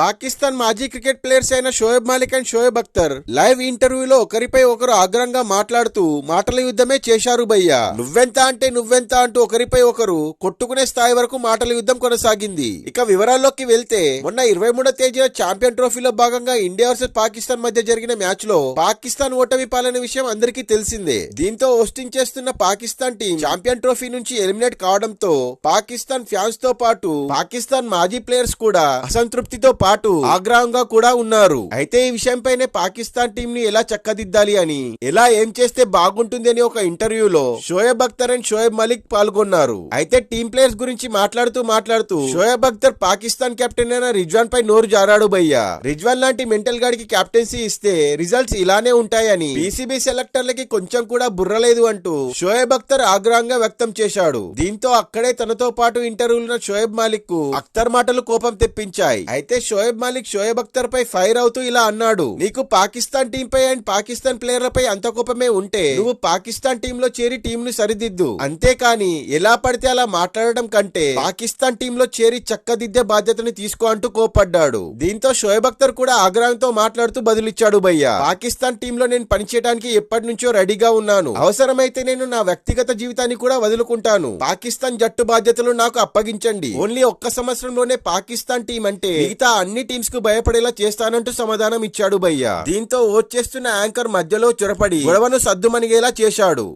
పాకిస్తాన్ మాజీ cricket players అయిన Shoaib Malik and Shoaib Akhtar live ఇంటర్వ్యూలో ఒకరిపై ఒకరు ఆగ్రహంగా మాట్లాడుతూ మాటల యుద్ధమే చేశారు భయ్య. నువ్వెంత అంటే నువ్వెంత అంటూ ఒకరిపై ఒకరు కొట్టుకునే స్థాయి వరకు మాటల యుద్ధం కొనసాగింది. ఇక వివరాల్లోకి వెళ్తే మొన్న ఇరవై మూడో తేదీన ఛాంపియన్ ట్రోఫీలో భాగంగా ఇండియా వర్సెస్ పాకిస్తాన్ మధ్య జరిగిన మ్యాచ్లో పాకిస్తాన్ ఓటమి పాలన విషయం అందరికీ తెలిసిందే. దీంతో హోస్టింగ్ చేస్తున్న పాకిస్తాన్ టీం ఛాంపియన్ ట్రోఫీ నుంచి ఎలిమినేట్ కావడంతో పాకిస్తాన్ ఫ్యాన్స్తో పాటు పాకిస్తాన్ మాజీ ప్లేయర్స్ కూడా అసంతృప్తితో పాటు ఆగ్రహంగా కూడా ఉన్నారు. అయితే ఈ విషయంపైనే పాకిస్తాన్ టీం ని ఎలా చక్కదిద్దాలి అని ఎలా ఏం చేస్తే బాగుంటుంది అని ఒక ఇంటర్వ్యూలో షోయబ్ అఖ్తర్ అండ్ షోయబ్ మలిక్ పాల్గొన్నారు. అయితే టీం ప్లేయర్స్ గురించి మాట్లాడుతూ మాట్లాడుతూ షోయబ్ అఖ్తర్ పాకిస్తాన్ కెప్టెన్ అయిన రిజ్వాన్ పై నోరు జారాడు భయ్య. రిజ్వాన్ లాంటి మెంటల్ గాడికి కెప్టెన్సీ ఇస్తే రిజల్ట్స్ ఇలానే ఉంటాయని పీసీబీ సెలెక్టర్లకి కొంచెం కూడా బుర్రలేదు అంటూ షోయబ్ అఖ్తర్ ఆగ్రహంగా వ్యక్తం చేశాడు. దీంతో అక్కడే తనతో పాటు ఇంటర్వ్యూలున్న షోయబ్ మాలిక్కు అఖ్తర్ మాటలు కోపం తెప్పించాయి. అయితే షోయబ్ మాలిక్ షోయబ్ అఖ్తర్ పై ఫైర్ అవుతూ ఇలా అన్నాడు. నీకు పాకిస్తాన్ టీం పై అండ్ పాకిస్తాన్ ప్లేయర్లపై అంత కోపమే ఉంటే నువ్వు పాకిస్తాన్ టీంలో చేరి టీం ను సరిదిద్దు. అంతేకాని ఎలా పడితే అలా మాట్లాడడం కంటే పాకిస్తాన్ టీంలో చేరి చక్కదిద్దే బాధ్యతని తీసుకో అంటూ కోపడ్డాడు దీంతో షోయబ్ అఖ్తర్ కూడా ఆగ్రహంతో మాట్లాడుతూ బదులిచ్చాడు భయ్య పాకిస్తాన్ టీంలో నేను పనిచేయడానికి ఎప్పటి నుంచో రెడీగా ఉన్నాను. అవసరమైతే నేను నా వ్యక్తిగత జీవితాన్ని కూడా వదులుకుంటాను. పాకిస్తాన్ జట్టు బాధ్యతలు నాకు అప్పగించండి. ఓన్లీ ఒక్క సంవత్సరంలోనే పాకిస్తాన్ టీం అంటే మిగతా అన్ని టీమ్స్కు భయపడేలా చేస్తానంటూ సమాధానం ఇచ్చాడు భయ్య. దీంతో ఓట్ చేస్తున్న యాంకర్ మధ్యలో చొరపడి గొడవను సద్దుమణిగేలా చేశాడు.